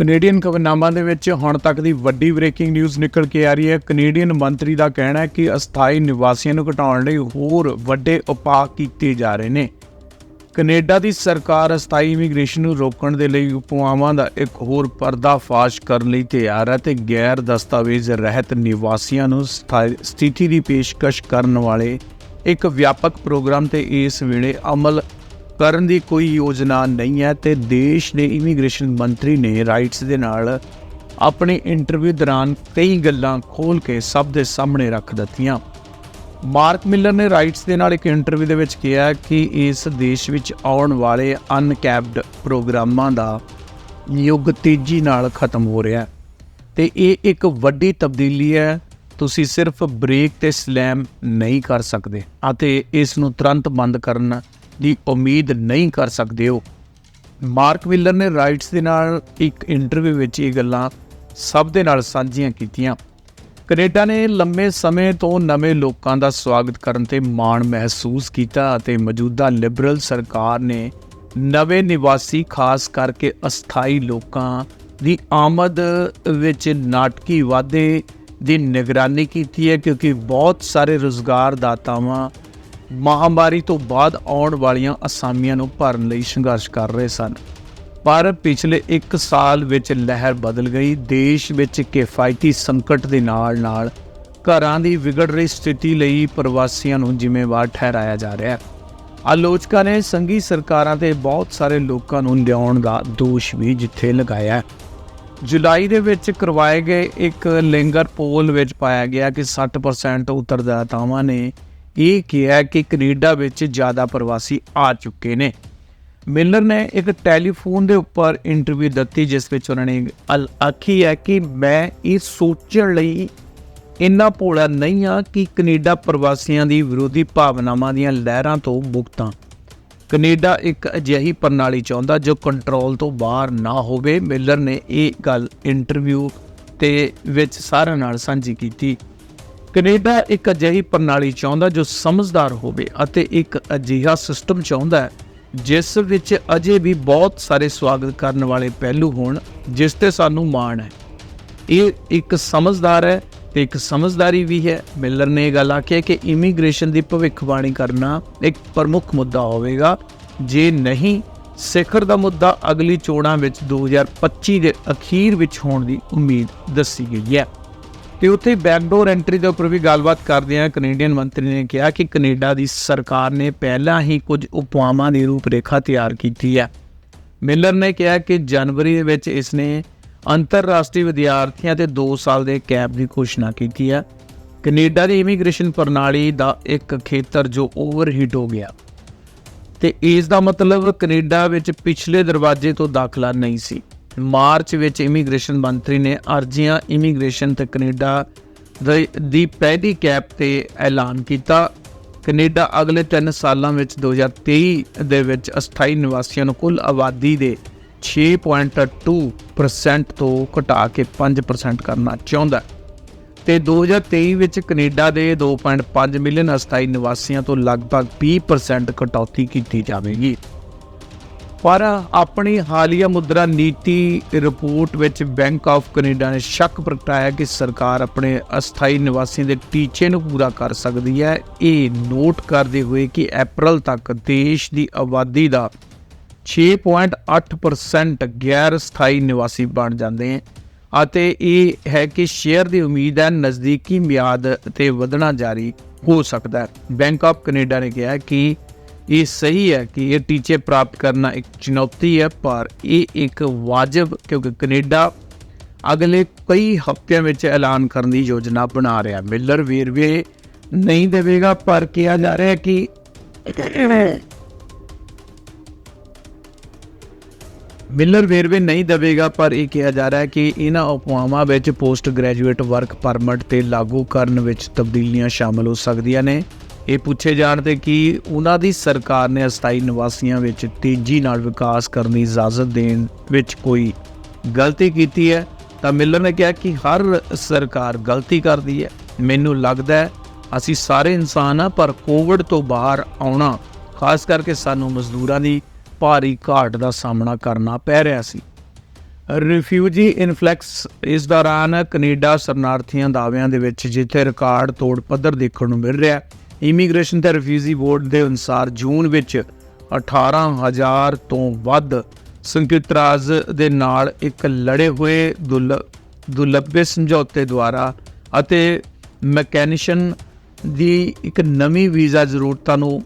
Canadian ਖਬਰਨਾਮਾ ਦੇ ਵਿੱਚ ਹੁਣ ਤੱਕ ਦੀ ਵੱਡੀ ਬ੍ਰੇਕਿੰਗ ਨਿਊਜ਼ ਨਿਕਲ ਕੇ ਆ ਰਹੀ ਹੈ। ਕੈਨੇਡੀਅਨ ਮੰਤਰੀ ਦਾ ਕਹਿਣਾ ਹੈ ਕਿ ਅਸਥਾਈ ਨਿਵਾਸੀਆਂ ਨੂੰ ਘਟਾਉਣ ਲਈ ਹੋਰ ਵੱਡੇ ਉਪਾਅ ਕੀਤੇ ਜਾ ਰਹੇ ਨੇ। ਕੈਨੇਡਾ ਦੀ ਸਰਕਾਰ ਅਸਥਾਈ ਇਮੀਗ੍ਰੇਸ਼ਨ ਨੂੰ ਰੋਕਣ ਦੇ ਲਈ ਉਪਾਵਾਂ ਦਾ ਇੱਕ ਹੋਰ ਪਰਦਾਫਾਸ਼ ਕਰਨ ਲਈ ਤਿਆਰ ਹੈ ਤੇ ਗੈਰ ਦਸਤਾਵੇਜ਼ ਰਹਿਤ ਨਿਵਾਸੀਆਂ ਨੂੰ ਸਥਾਈ- ਸਥਿਤੀ ਦੀ ਪੇਸ਼ਕਸ਼ ਕਰਨ ਵਾਲੇ ਇੱਕ ਵਿਆਪਕ ਪ੍ਰੋਗਰਾਮ ਤੇ ਇਸ ਵੇਲੇ ਅਮਲ ਕਰਨ ਦੀ ਕੋਈ ਯੋਜਨਾ ਨਹੀਂ ਹੈ ਤੇ ਦੇਸ਼ ਦੇ ਇਮੀਗ੍ਰੇਸ਼ਨ ਮੰਤਰੀ ਨੇ ਰਾਈਟਸ ਦੇ ਨਾਲ ਆਪਣੇ ਇੰਟਰਵਿਊ ਦੌਰਾਨ ਕਈ ਗੱਲਾਂ ਖੋਲ ਕੇ ਸਭ ਦੇ ਸਾਹਮਣੇ ਰੱਖ ਦਿੱਤੀਆਂ। ਮਾਰਕ ਮਿਲਰ ਨੇ ਰਾਈਟਸ ਦੇ ਨਾਲ ਇੱਕ ਇੰਟਰਵਿਊ ਦੇ ਵਿੱਚ ਕਿਹਾ ਕਿ ਇਸ ਦੇਸ਼ ਵਿੱਚ ਆਉਣ ਵਾਲੇ ਅਨਕੈਪਡ ਪ੍ਰੋਗਰਾਮਾਂ ਦਾ ਯੁੱਗ ਤੇਜ਼ੀ ਨਾਲ ਖਤਮ ਹੋ ਰਿਹਾ ਹੈ। ਤੇ ਇਹ ਇੱਕ ਵੱਡੀ ਤਬਦੀਲੀ ਹੈ, ਤੁਸੀਂ ਸਿਰਫ ਬ੍ਰੇਕ ਤੇ ਸਲੈਮ ਨਹੀਂ ਕਰ ਸਕਦੇ ਅਤੇ ਇਸ ਨੂੰ ਤੁਰੰਤ ਬੰਦ ਕਰਨ ਦੀ ਉਮੀਦ ਨਹੀਂ ਕਰ ਸਕਦੇ ਹੋ ਮਾਰਕ ਵਿਲਰ ਨੇ ਰਾਈਟਸ ਦੇ ਨਾਲ ਇੱਕ ਇੰਟਰਵਿਊ ਵਿੱਚ ਇਹ ਗੱਲਾਂ ਸਭ ਦੇ ਨਾਲ ਸਾਂਝੀਆਂ ਕੀਤੀਆਂ। ਕੈਨੇਡਾ ਨੇ ਲੰਮੇ ਸਮੇਂ ਤੋਂ ਨਵੇਂ ਲੋਕਾਂ ਦਾ ਸਵਾਗਤ ਕਰਨ ਤੇ ਮਾਣ ਮਹਿਸੂਸ ਕੀਤਾ ਅਤੇ ਮੌਜੂਦਾ ਲਿਬਰਲ ਸਰਕਾਰ ਨੇ ਨਵੇਂ ਨਿਵਾਸੀ ਖਾਸ ਕਰਕੇ ਅਸਥਾਈ ਲੋਕਾਂ ਦੀ ਆਮਦ ਵਿੱਚ ਨਾਟਕੀ ਵਾਧੇ ਦੀ ਨਿਗਰਾਨੀ ਕੀਤੀ ਹੈ ਕਿਉਂਕਿ ਬਹੁਤ ਸਾਰੇ ਰੁਜ਼ਗਾਰ ਦਾਤਾਵਾਂ ਮਹਾਮਾਰੀ ਤੋਂ ਬਾਅਦ ਆਉਣ ਵਾਲੀਆਂ ਅਸਾਮੀਆਂ ਨੂੰ ਭਰਨ ਲਈ ਸੰਘਰਸ਼ ਕਰ ਰਹੇ ਸਨ। ਪਰ ਪਿਛਲੇ 1 ਸਾਲ ਵਿੱਚ ਲਹਿਰ ਬਦਲ ਗਈ। ਦੇਸ਼ ਵਿੱਚ ਕਿਫਾਇਤੀ ਸੰਕਟ ਦੇ ਨਾਲ-ਨਾਲ ਘਰਾਂ ਦੀ ਵਿਗੜ ਰਹੀ ਸਥਿਤੀ ਲਈ ਪ੍ਰਵਾਸੀਆਂ ਨੂੰ ਜ਼ਿੰਮੇਵਾਰ ਠਹਿਰਾਇਆ ਜਾ ਰਿਹਾ ਹੈ। ਆਲੋਚਕਾਂ ਨੇ ਸੰਘੀ ਸਰਕਾਰਾਂ ਤੇ ਬਹੁਤ ਸਾਰੇ ਲੋਕਾਂ ਨੂੰ ਲਿਆਉਣ ਦਾ ਦੋਸ਼ ਵੀ ਜਿੱਥੇ ਲਗਾਇਆ ਹੈ। ਜੁਲਾਈ ਦੇ ਵਿੱਚ ਕਰਵਾਏ ਗਏ ਇੱਕ ਲਿੰਗਰ ਪੋਲ ਵਿੱਚ ਪਾਇਆ ਗਿਆ ਕਿ 60% ਉੱਤਰਦਾਤਾਵਾਂ ਨੇ ਇਹ ਕਿਹਾ ਕਿ ਕੈਨੇਡਾ ਵਿੱਚ ਜ਼ਿਆਦਾ ਪ੍ਰਵਾਸੀ ਆ ਚੁੱਕੇ ਨੇ। ਮਿਲਰ ਨੇ ਇੱਕ ਟੈਲੀਫੋਨ ਦੇ ਉੱਪਰ ਇੰਟਰਵਿਊ ਦਿੱਤੀ, ਜਿਸ ਵਿੱਚ ਉਹਨਾਂ ਨੇ ਅਲ- ਆਖੀ ਹੈ ਕਿ ਮੈਂ ਇਹ ਸੋਚਣ ਲਈ ਇੰਨਾ ਭੋਲਾ ਨਹੀਂ ਆ ਕਿ ਕੈਨੇਡਾ ਪ੍ਰਵਾਸੀਆਂ ਦੀ ਵਿਰੋਧੀ ਭਾਵਨਾਵਾਂ ਦੀਆਂ ਲਹਿਰਾਂ ਤੋਂ ਮੁਕਤ ਹਾਂ। ਕੈਨੇਡਾ ਇੱਕ ਅਜਿਹੀ ਪ੍ਰਣਾਲੀ ਚਾਹੁੰਦਾ ਜੋ ਕੰਟਰੋਲ ਤੋਂ ਬਾਹਰ ਨਾ ਹੋਵੇ। ਮਿਲਰ ਨੇ ਇਹ ਗੱਲ ਇੰਟਰਵਿਊ ਤੇ ਵਿੱਚ ਸਾਰਿਆਂ ਨਾਲ ਸਾਂਝੀ ਕੀਤੀ। ਕੈਨੇਡਾ ਇੱਕ ਅਜਿਹੀ ਪ੍ਰਣਾਲੀ ਚਾਹੁੰਦਾ ਜੋ ਸਮਝਦਾਰ ਹੋਵੇ ਅਤੇ ਇੱਕ ਅਜਿਹਾ ਸਿਸਟਮ ਚਾਹੁੰਦਾ ਹੈ, ਜਿਸ ਵਿੱਚ ਅਜੇ ਵੀ ਬਹੁਤ ਸਾਰੇ ਸਵਾਗਤ ਕਰਨ ਵਾਲੇ ਪਹਿਲੂ ਹੋਣ, ਜਿਸ ਤੇ ਸਾਨੂੰ ਮਾਣ ਹੈ। ਇਹ ਇੱਕ ਸਮਝਦਾਰ ਹੈ ਤੇ ਇੱਕ ਸਮਝਦਾਰੀ ਵੀ ਹੈ। ਮਿਲਰ ਨੇ ਇਹ ਗੱਲ ਆਖੀ ਹੈ ਕਿ ਇਮੀਗ੍ਰੇਸ਼ਨ ਦੀ ਭਵਿੱਖਬਾਣੀ ਕਰਨਾ ਇੱਕ ਪ੍ਰਮੁੱਖ ਮੁੱਦਾ ਹੋਵੇਗਾ। ਜੇ ਨਹੀਂ, ਸਿਖਰ ਦਾ ਮੁੱਦਾ ਅਗਲੀ ਚੋਣਾਂ ਵਿੱਚ 2025 ਦੇ ਅਖੀਰ ਵਿੱਚ ਹੋਣ ਦੀ ਉਮੀਦ ਦੱਸੀ ਗਈ ਹੈ। ਤੇ ਉੱਥੇ ਬੈਕਡੋਰ ਐਂਟਰੀ ਦੇ ਉੱਪਰ ਵੀ ਗੱਲਬਾਤ ਕਰਦੇ ਆ। ਕੈਨੇਡੀਅਨ ਮੰਤਰੀ ਨੇ ਕਿਹਾ ਕਿ ਕੈਨੇਡਾ ਦੀ ਸਰਕਾਰ ਨੇ ਪਹਿਲਾਂ ਹੀ ਕੁਝ ਉਪਾਵਾਂ ਦੀ ਰੂਪਰੇਖਾ ਤਿਆਰ ਕੀਤੀ ਹੈ। ਮਿਲਰ ਨੇ ਕਿਹਾ ਕਿ ਜਨਵਰੀ ਦੇ ਵਿੱਚ ਇਸ ਨੇ ਅੰਤਰਰਾਸ਼ਟਰੀ ਵਿਦਿਆਰਥੀਆਂ ਤੇ 2 ਸਾਲ ਦੇ ਕੈਪ ਦੀ ਘੋਸ਼ਣਾ ਕੀਤੀ ਹੈ। ਕੈਨੇਡਾ ਦੀ ਇਮੀਗ੍ਰੇਸ਼ਨ ਪ੍ਰਣਾਲੀ ਦਾ ਇੱਕ ਖੇਤਰ ਜੋ ਓਵਰਹੀਟ ਹੋ ਗਿਆ। ਤੇ ਇਸ ਦਾ ਮਤਲਬ ਕੈਨੇਡਾ ਵਿੱਚ ਪਿਛਲੇ ਦਰਵਾਜ਼ੇ ਤੋਂ ਦਾਖਲਾ ਨਹੀਂ ਸੀ। ਮਾਰਚ ਵਿੱਚ ਇਮੀਗ੍ਰੇਸ਼ਨ ਮੰਤਰੀ ਨੇ ਅਰਜ਼ੀਆਂ ਇਮੀਗ੍ਰੇਸ਼ਨ ਤੇ ਕੈਨੇਡਾ ਦੀ- ਦੀ ਪਹਿਲੀ ਕੈਪ ਤੇ ਐਲਾਨ ਕੀਤਾ। ਕੈਨੇਡਾ ਅਗਲੇ 3 ਸਾਲਾਂ ਵਿੱਚ 2023 ਦੇ ਵਿੱਚ ਅਸਥਾਈ ਨਿਵਾਸੀਆਂ ਨੂੰ ਕੁੱਲ ਆਬਾਦੀ ਦੇ 6.2% ਤੋਂ ਘਟਾ ਕੇ 5% ਕਰਨਾ ਚਾਹੁੰਦਾ ਹੈ। ਤੇ 2023 ਵਿੱਚ ਕੈਨੇਡਾ ਦੇ 2.5 ਮਿਲੀਅਨ ਅਸਥਾਈ ਨਿਵਾਸੀਆਂ ਤੋਂ ਲਗਭਗ 20% ਕਟੌਤੀ ਕੀਤੀ ਜਾਵੇਗੀ। ਪਰ ਆਪਣੀ ਹਾਲੀਆ ਮੁਦਰਾ ਨੀਤੀ ਰਿਪੋਰਟ ਵਿੱਚ ਬੈਂਕ ਆਫ ਕੈਨੇਡਾ ਨੇ ਸ਼ੱਕ ਪ੍ਰਗਟਾਇਆ ਕਿ ਸਰਕਾਰ ਆਪਣੇ ਅਸਥਾਈ ਨਿਵਾਸੀਆਂ ਦੇ ਟੀਚੇ ਨੂੰ ਪੂਰਾ ਕਰ ਸਕਦੀ ਹੈ। ਇਹ ਨੋਟ ਕਰਦੇ ਹੋਏ ਕਿ ਅਪ੍ਰੈਲ ਤੱਕ ਦੇਸ਼ ਦੀ ਆਬਾਦੀ ਦਾ 6.8% ਗੈਰ ਸਥਾਈ ਨਿਵਾਸੀ ਬਣ ਜਾਂਦੇ ਹਨ ਅਤੇ ਇਹ ਹੈ ਕਿ ਸ਼ੇਅਰ ਦੀ ਉਮੀਦ ਹੈ ਨਜ਼ਦੀਕੀ ਮਿਆਦ ਤੇ ਵਧਣਾ ਜਾਰੀ ਹੋ ਸਕਦਾ ਹੈ। ਬੈਂਕ ਆਫ ਕੈਨੇਡਾ ਨੇ ਕਿਹਾ ਕਿ ਇਹ ਸਹੀ ਹੈ ਕਿ ਇਹ ਟੀਚੇ ਪ੍ਰਾਪਤ ਕਰਨਾ ਇੱਕ ਚੁਣੌਤੀ ਹੈ, ਪਰ ਇਹ ਇੱਕ ਵਾਜਬ ਕਿਉਂਕਿ ਕੈਨੇਡਾ ਅਗਲੇ ਕਈ ਹਫ਼ਤਿਆਂ ਵਿੱਚ ਐਲਾਨ ਕਰਨ ਦੀ ਯੋਜਨਾ ਬਣਾ ਰਿਹਾ ਮਿਲਰ ਵੇਰਵੇ ਨਹੀਂ ਦੇਵੇਗਾ, ਪਰ ਕਿਹਾ ਜਾ ਰਿਹਾ ਹੈ ਕਿ ਮਿਲਰ ਵੇਰਵੇ ਨਹੀਂ ਦੇਵੇਗਾ, ਪਰ ਇਹ ਕਿਹਾ ਜਾ ਰਿਹਾ ਹੈ ਕਿ ਇਹਨਾਂ ਉਪਾਵਾਂ ਵਿੱਚ ਪੋਸਟ ਗ੍ਰੈਜੂਏਟ ਵਰਕ ਪਰਮਿਟ ਤੇ ਲਾਗੂ ਕਰਨ ਵਿੱਚ ਤਬਦੀਲੀਆਂ ਸ਼ਾਮਲ ਹੋ ਸਕਦੀਆਂ ਨੇ। ਇਹ ਪੁੱਛੇ ਜਾਣ ਤੇ ਕਿ ਉਹਨਾਂ ਦੀ ਸਰਕਾਰ ਨੇ ਅਸਥਾਈ ਨਿਵਾਸੀਆਂ ਵਿੱਚ ਤੇਜ਼ੀ ਨਾਲ ਵਿਕਾਸ ਕਰਨ ਦੀ ਇਜਾਜ਼ਤ ਦੇਣ ਵਿੱਚ ਕੋਈ ਗਲਤੀ ਕੀਤੀ ਹੈ, ਤਾਂ ਮਿਲਰ ਨੇ ਕਿਹਾ ਕਿ ਹਰ ਸਰਕਾਰ ਗਲਤੀ ਕਰਦੀ ਹੈ। ਮੈਨੂੰ ਲੱਗਦਾ ਹੈ, ਅਸੀਂ ਸਾਰੇ ਇਨਸਾਨ ਆ ਪਰ ਕੋਵਿਡ ਤੋਂ ਬਾਹਰ ਆਉਣਾ, ਖਾਸ ਕਰਕੇ ਸਾਨੂੰ ਮਜ਼ਦੂਰਾਂ ਦੀ ਭਾਰੀ ਘਾਟ ਦਾ ਸਾਹਮਣਾ ਕਰਨਾ ਪੈ ਰਿਹਾ ਸੀ। ਰਿਫਿਊਜੀ ਇਨਫਲੈਕਸ ਇਸ ਦੌਰਾਨ ਕੈਨੇਡਾ ਸ਼ਰਨਾਰਥੀਆਂ ਦਾਅਵਿਆਂ ਦੇ ਵਿੱਚ ਜਿੱਥੇ ਰਿਕਾਰਡ ਤੋੜ ਪੱਧਰ ਦੇਖਣ ਨੂੰ ਮਿਲ ਰਿਹਾ ਹੈ ਇਮੀਗ੍ਰੇਸ਼ਨ ਤੇ ਰਿਫਿਊਜੀ ਬੋਰਡ ਦੇ ਅਨੁਸਾਰ ਜੂਨ ਵਿੱਚ 18000 ਤੋਂ ਵੱਧ ਸੰਯੁਕਤ ਰਾਜ ਦੇ ਨਾਲ ਇੱਕ ਲੜੇ ਹੋਏ ਦੁਲ ਦੁਲੱਭੇ ਸਮਝੌਤੇ ਦੁਆਰਾ ਅਤੇ ਮੈਕੈਨਿਸ਼ਨ ਦੀ ਇੱਕ ਨਵੀਂ ਵੀਜ਼ਾ ਜ਼ਰੂਰਤਾਂ ਨੂੰ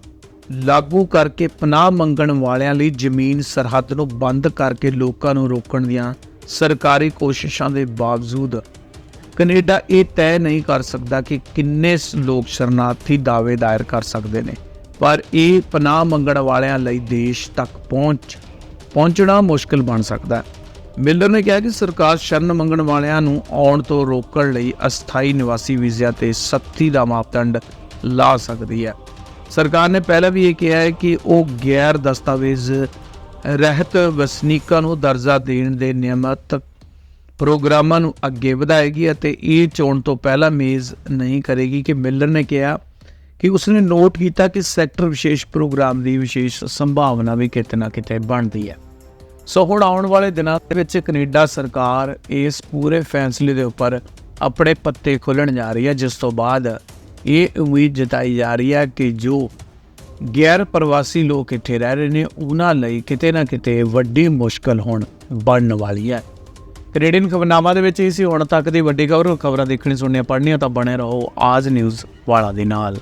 ਲਾਗੂ ਕਰਕੇ ਪਨਾਹ ਮੰਗਣ ਵਾਲਿਆਂ ਲਈ ਜ਼ਮੀਨ ਸਰਹੱਦ ਨੂੰ ਬੰਦ ਕਰਕੇ ਲੋਕਾਂ ਨੂੰ ਰੋਕਣ ਦੀਆਂ ਸਰਕਾਰੀ ਕੋਸ਼ਿਸ਼ਾਂ ਦੇ ਬਾਵਜੂਦ ਕੈਨੇਡਾ ਇਹ ਤੈਅ ਨਹੀਂ ਕਰ ਸਕਦਾ ਕਿ ਕਿੰਨੇ ਸ- ਲੋਕ ਸ਼ਰਨਾਰਥੀ ਦਾਅਵੇ ਦਾਇਰ ਕਰ ਸਕਦੇ ਨੇ। ਪਰ ਇਹ ਪਨਾਹ ਮੰਗਣ ਵਾਲਿਆਂ ਲਈ ਦੇਸ਼ ਤੱਕ ਪਹੁੰਚ, ਪਹੁੰਚਣਾ ਮੁਸ਼ਕਲ ਬਣ ਸਕਦਾ ਹੈ। ਮਿਲਰ ਨੇ ਕਿਹਾ ਕਿ ਸਰਕਾਰ ਸ਼ਰਨ ਮੰਗਣ ਵਾਲਿਆਂ ਨੂੰ ਆਉਣ ਤੋਂ ਰੋਕਣ ਲਈ ਅਸਥਾਈ ਨਿਵਾਸੀ ਵੀਜ਼ਾ ਤੇ ਸਖਤੀ ਦਾ ਮਾਪਦੰਡ ਲਾ ਸਕਦੀ ਹੈ। ਸਰਕਾਰ ਨੇ ਪਹਿਲਾਂ ਵੀ ਇਹ ਕਿਹਾ ਹੈ ਕਿ ਉਹ ਗੈਰ ਦਸਤਾਵੇਜ਼ ਰਹਿਤ ਵਸਨੀਕਾਂ ਨੂੰ ਦਰਜਾ ਦੇਣ ਦੇ ਨਿਯਮਤ ਪ੍ਰੋਗਰਾਮਾਂ ਨੂੰ ਅੱਗੇ ਵਧਾਏਗੀ ਅਤੇ ਇਹ ਚੋਣ ਤੋਂ ਪਹਿਲਾਂ ਮੇਜ਼ ਨਹੀਂ ਕਰੇਗੀ ਕਿ ਮਿਲਰ ਨੇ ਕਿਹਾ ਕਿ ਉਸਨੇ ਨੋਟ ਕੀਤਾ ਕਿ ਸੈਕਟਰ ਵਿਸ਼ੇਸ਼ ਪ੍ਰੋਗਰਾਮ ਦੀ ਵਿਸ਼ੇਸ਼ ਸੰਭਾਵਨਾ ਵੀ ਕਿਤੇ ਨਾ ਕਿਤੇ ਬਣਦੀ ਹੈ। ਸੋ ਹੁਣ ਆਉਣ ਵਾਲੇ ਦਿਨਾਂ ਦੇ ਵਿੱਚ ਕੈਨੇਡਾ ਸਰਕਾਰ ਇਸ ਪੂਰੇ ਫੈਸਲੇ ਦੇ ਉੱਪਰ ਆਪਣੇ ਪੱਤੇ ਖੋਲਣ ਜਾ ਰਹੀ ਹੈ, ਜਿਸ ਤੋਂ ਬਾਅਦ ਇਹ ਉਮੀਦ ਜਤਾਈ ਜਾ ਰਹੀ ਹੈ ਕਿ ਜੋ ਗੈਰ ਪ੍ਰਵਾਸੀ ਲੋਕ ਇੱਥੇ ਰਹਿ ਰਹੇ ਨੇ, ਉਹਨਾਂ ਲਈ ਕਿਤੇ ਨਾ ਕਿਤੇ ਵੱਡੀ ਮੁਸ਼ਕਲ ਹੁਣ ਬਣਨ ਵਾਲੀ ਹੈ। ਕੈਨੇਡੀਅਨ ਖਬਰਨਾਮਾ ਦੇ ਵਿੱਚ ਹੀ ਸੀ, ਹੁਣ ਤੱਕ ਦੀ ਵੱਡੀ ਖਬਰ, ਖਬਰਾਂ ਦੇਖਣੀ ਸੁਣਨੀਆਂ ਪੜ੍ਹਨੀਆਂ ਤਾਂ ਬਣੇ ਰਹੋ, ਆਜ ਨਿਊਜ਼ ਵਾਲਾ ਦੇ ਨਾਲ।